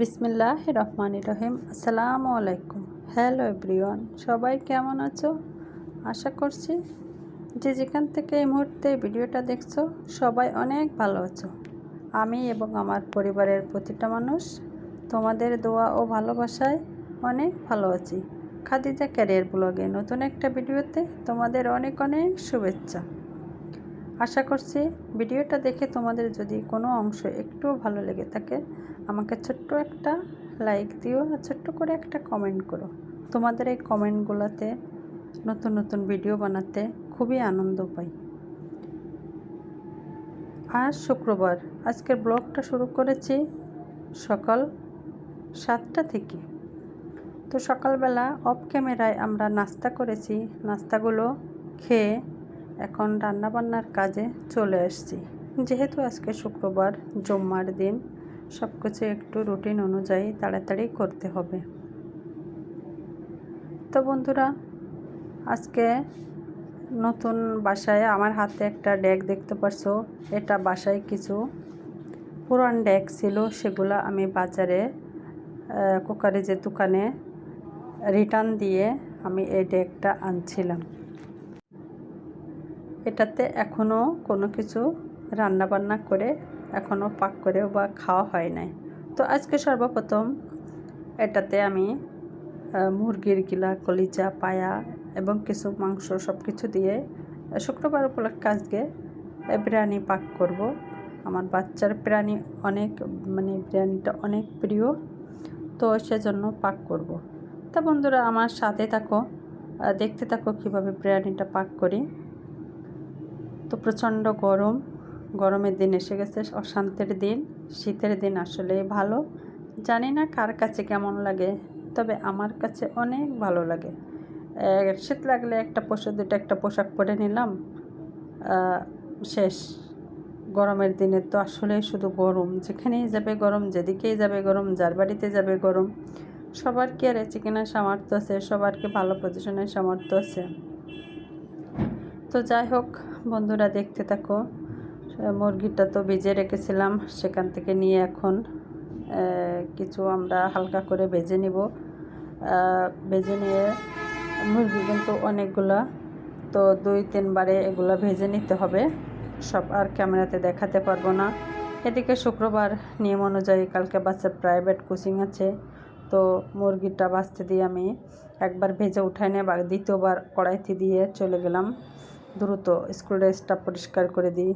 বিসমিল্লাহ রহমান রহিম আসসালামু আলাইকুম। হ্যালো এভরিওয়ান, সবাই কেমন আছো? আশা করছি যে যেখান থেকে এই মুহূর্তে ভিডিওটা দেখছ, সবাই অনেক ভালো আছো। আমি এবং আমার পরিবারের প্রতিটা মানুষ তোমাদের দোয়া ও ভালোবাসায় অনেক ভালো আছি। খাদিজা ক্যারিয়ার ব্লগে নতুন একটা ভিডিওতে তোমাদের অনেক অনেক শুভেচ্ছা। আশা করছি ভিডিওটা দেখে তোমাদের যদি কোনো অংশ একটুও ভালো লেগে থাকে আমাকে ছোট্ট একটা লাইক দিও আর ছোট্ট করে একটা কমেন্ট করো। তোমাদের এই কমেন্টগুলোতে নতুন নতুন ভিডিও বানাতে খুবই আনন্দ পাই। আজ শুক্রবার, আজকের ব্লগটা শুরু করেছি সকাল সাতটা থেকে। তো সকালবেলা অফ ক্যামেরায় আমরা নাস্তা করেছি, নাস্তাগুলো খেয়ে এখন রান্নাবান্নার কাজে চলে আসছি। যেহেতু আজকে শুক্রবার, জম্মার দিন সব কিছু একটু রুটিন অনুযায়ী তাড়াতাড়ি করতে হবে। তো বন্ধুরা, আজকে নতুন বাসায় আমার হাতে একটা ডেক দেখতে পারছ। এটা বাসায় কিছু পুরান ডেক ছিল, সেগুলো আমি বাজারে কুকারে যে দোকানে রিটার্ন দিয়ে আমি এই ডেকটা আনছিলাম। এটাতে এখনও কোনো কিছু রান্নাবান্না করে এখনও পাক করেও বা খাওয়া হয় নাই। তো আজকে সর্বপ্রথম এটাতে আমি মুরগির গিলা, কলিজা, পায়া এবং কিছু মাংস সব কিছু দিয়ে শুক্রবার উপলক্ষে আজকে বিরিয়ানি পাক করব। আমার বাচ্চার প্রাণী অনেক মানে বিরিয়ানিটা অনেক প্রিয়, তো সেজন্য পাক করব। তা বন্ধুরা, আমার সাথে থাকো দেখতে থাকো কীভাবে বিরিয়ানিটা পাক করি। তো প্রচণ্ড গরম গরমের দিন এসে গেছে, অশান্তির দিন, শীতের দিন আসলে ভালো। জানি না কার কাছে কেমন লাগে, তবে আমার কাছে অনেক ভালো লাগে। শীত লাগলে একটা পোশাক দুটো একটা পোশাক পরে নিলাম শেষ। গরমের দিনে তো আসলে শুধু গরম, যেখানেই যাবে গরম, যেদিকেই যাবে গরম, যার বাড়িতে যাবে গরম, সবার কি আর চিকেনের সামর্থ্য আছে, সবার কি ভালো পজিশনের সামর্থ্য আছে? তো যাই হোক, বন্ধুরা দেখতে থাকো মুরগিটা তো ভেজে রেখেছিলাম, সেখান থেকে নিয়ে এখন কিছু আমরা হালকা করে ভেজে নিব। ভেজে নিয়ে মুরগি কিন্তু অনেকগুলা, তো দুই তিনবারে এগুলো ভেজে নিতে হবে। সব আর ক্যামেরাতে দেখাতে পারব না। এদিকে শুক্রবার নিয়ম অনুযায়ী কালকে বাচ্চার প্রাইভেট কোচিং আছে, তো মুরগিটা বাঁচতে দিয়ে আমি একবার ভেজে উঠাই নিয়ে বা, দ্বিতীয়বার কড়াইতে দিয়ে চলে গেলাম। দ্রুত স্কুল ড্রেসটা পরিষ্কার করে দিই।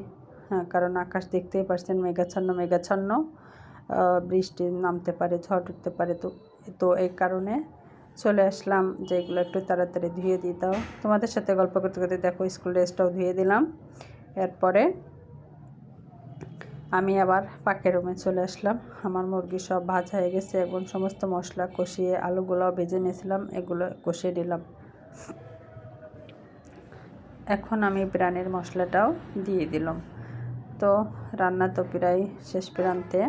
কারণ আকাশ দেখতেই পারছেন মেঘাচ্ছন্ন মেঘাচ্ছন্ন বৃষ্টি নামতে পারে, ঝড় উঠতে পারে। তো তো এই কারণে চলে আসলাম যে এগুলো একটু তাড়াতাড়ি ধুয়ে দিই দাও। তোমাদের সাথে গল্প করতে করতে দেখো স্কুল ড্রেসটাও ধুয়ে দিলাম। এরপরে আমি আবার পাকের রুমে চলে আসলাম। আমার মুরগি সব ভাজা হয়ে গেছে এবং সমস্ত মশলা কষিয়ে আলুগুলো ভেজে নিয়েছিলাম, এগুলো কষিয়ে দিলাম এখন আমি প্রাণের মশলাটাও দিয়ে দিলাম। তো রান্না তো প্রায় শেষ প্রান্তে।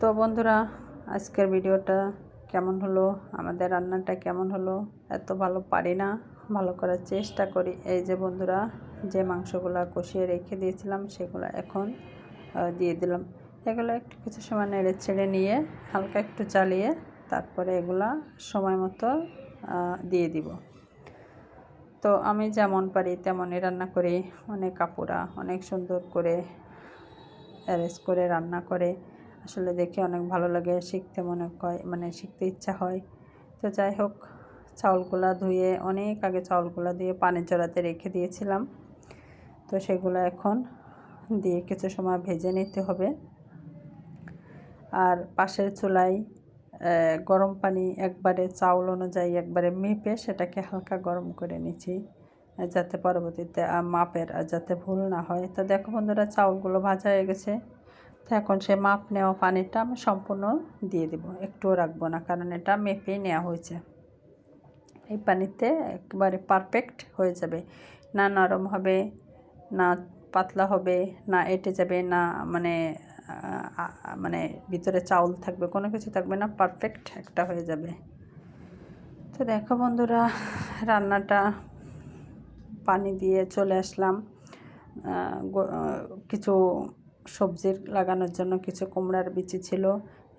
তো বন্ধুরা, আজকের ভিডিওটা কেমন হলো? আমাদের রান্নাটা কেমন হলো? এত ভালো পারি না, ভালো করার চেষ্টা করি। এই যে বন্ধুরা, যে মাংসগুলো কষিয়ে রেখে দিয়েছিলাম, সেগুলো এখন দিয়ে দিলাম। এগুলো একটু কিছু সময় নেড়ে ছেড়ে নিয়ে, হালকা একটু চালিয়ে তারপরে এগুলা সময় মতো দিয়ে দিব। তো আমি যেমন পারি তেমনই রান্না করি। অনেক কাপুরা অনেক সুন্দর করে অ্যারেঞ্জ করে রান্না করে। আসলে দেখে অনেক ভালো লাগে, শিখতে মনে হয় মানে শিখতে ইচ্ছা হয়। তো যাই হোক, চাউলগুলা ধুয়ে, অনেক আগে চাউলগুলা দিয়ে পানি চড়াতে রেখে দিয়েছিলাম। তো সেগুলো এখন দিয়ে কিছু সময় ভেজে নিতে হবে। আর পাশের চুলায় গরম পানি একবারে চাউল অনুযায়ী একবারে মেপে সেটাকে হালকা গরম করে নিচ্ছি যাতে পরবর্তীতে মাপের যাতে ভুল না হয়। তো দেখো বন্ধুরা, চাউলগুলো ভাজা হয়ে গেছে। তো এখন সে মাপ নেওয়া পানিটা আমি সম্পূর্ণ দিয়ে দেব, একটুও রাখব না, কারণ এটা মেপে নেওয়া হয়েছে। এই পানিতে একবারে পারফেক্ট হয়ে যাবে। না নরম হবে, না পাতলা হবে, না এটে যাবে, না মানে মানে ভিতরে চাউল থাকবে, কোনো কিছু থাকবে না পারফেক্ট একটা হয়ে যাবে। তো দেখো বন্ধুরা, রান্নাটা পানি দিয়ে চলে আসলাম। কিছু সবজির লাগানোর জন্য কিছু কুমড়ার বিচি ছিল,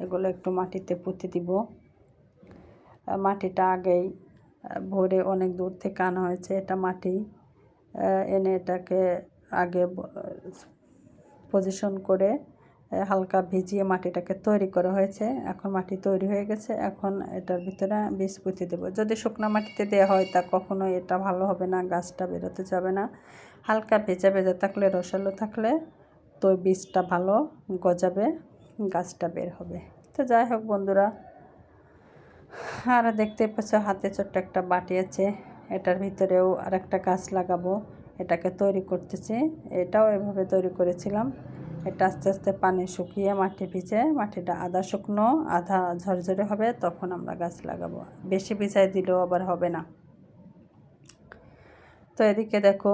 এগুলো একটু মাটিতে পুঁতে দিব। মাটিটা আগেই ভরে অনেক দূর থেকে আনা হয়েছে এটা মাটি। এনে এটাকে আগে পজিশন করে হালকা ভিজিয়ে মাটিটাকে তৈরি করা হয়েছে। এখন মাটি তৈরি হয়ে গেছে। এখন এটার ভিতরে বীজ পুঁতে দেবো। যদি শুকনো মাটিতে দেওয়া হয়, তা কখনো এটা ভালো হবে না, গাছটা বেরোতে যাবে না। হালকা ভেজা ভেজা থাকলে, রসালো থাকলে তো বীজটা ভালো গজাবে, গাছটা বের হবে। তো যাই হোক বন্ধুরা, আর দেখতে পাচ্ছ, হাতে ছোট্ট একটা বাটি আছে। এটার ভিতরেও আর একটা গাছ লাগাবো। এটাকে তৈরি করতেছি। এটাও এভাবে তৈরি করেছিলাম। এটা আস্তে আস্তে পানি শুকিয়ে মাটি ভিজে মাটিটা আধা শুকনো, আধা ঝরঝরে হবে, তখন আমরা গাছ লাগাবো। বেশি ভিজাই দিলেও আবার হবে না। তো এদিকে দেখো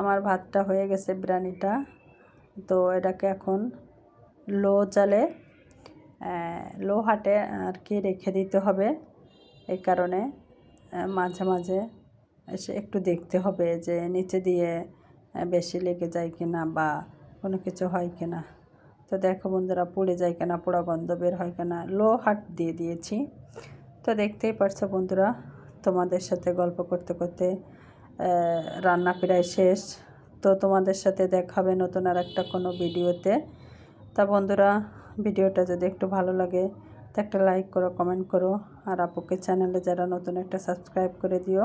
আমার ভাতটা হয়ে গেছে বিরিয়ানিটা। তো এটাকে এখন লো জালে লো হাটে আর কি রেখে দিতে হবে। এই কারণে মাঝে মাঝে এসে একটু দেখতে হবে যে নিচে দিয়ে বেশি লেগে যায় কিনা বা কোনো কিছু হয় কিনা। তো দেখো বন্ধুরা, পুড়ে যায় কিনা, পোড়া গন্ধ বের হয় কিনা লো হাট দিয়ে দিয়েছি। তো দেখতেই পারছ বন্ধুরা, তোমাদের সাথে গল্প করতে করতে রান্না প্রায় শেষ। তো তোমাদের সাথে দেখাবে নতুন আর একটা কোনো ভিডিওতে। তা বন্ধুরা, ভিডিওটা যদি একটু ভালো লাগে, তো একটা লাইক করো কমেন্ট করো। আর আপুকে চ্যানেলে যারা নতুন, একটা সাবস্ক্রাইব করে দিও।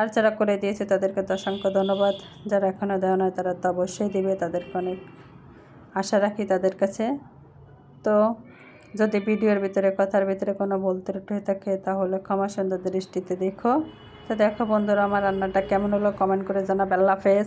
আর যারা করে দিয়েছে, তাদেরকে তো অসংখ্য ধন্যবাদ। যারা এখনও দেওয়া নয় তারা তো অবশ্যই দেবে, তাদেরকে অনেক আশা রাখি তাদের কাছে। তো যদি ভিডিওর ভিতরে, কথার ভিতরে কোনো বলতে হয়ে থাকে, তাহলে ক্ষমা সুন্দর দৃষ্টিতে দেখো। তো দেখো বন্ধুরা, আমার রান্নাটা কেমন হলো কমেন্ট করে জানাবে। আল্লাহ হাফেজ।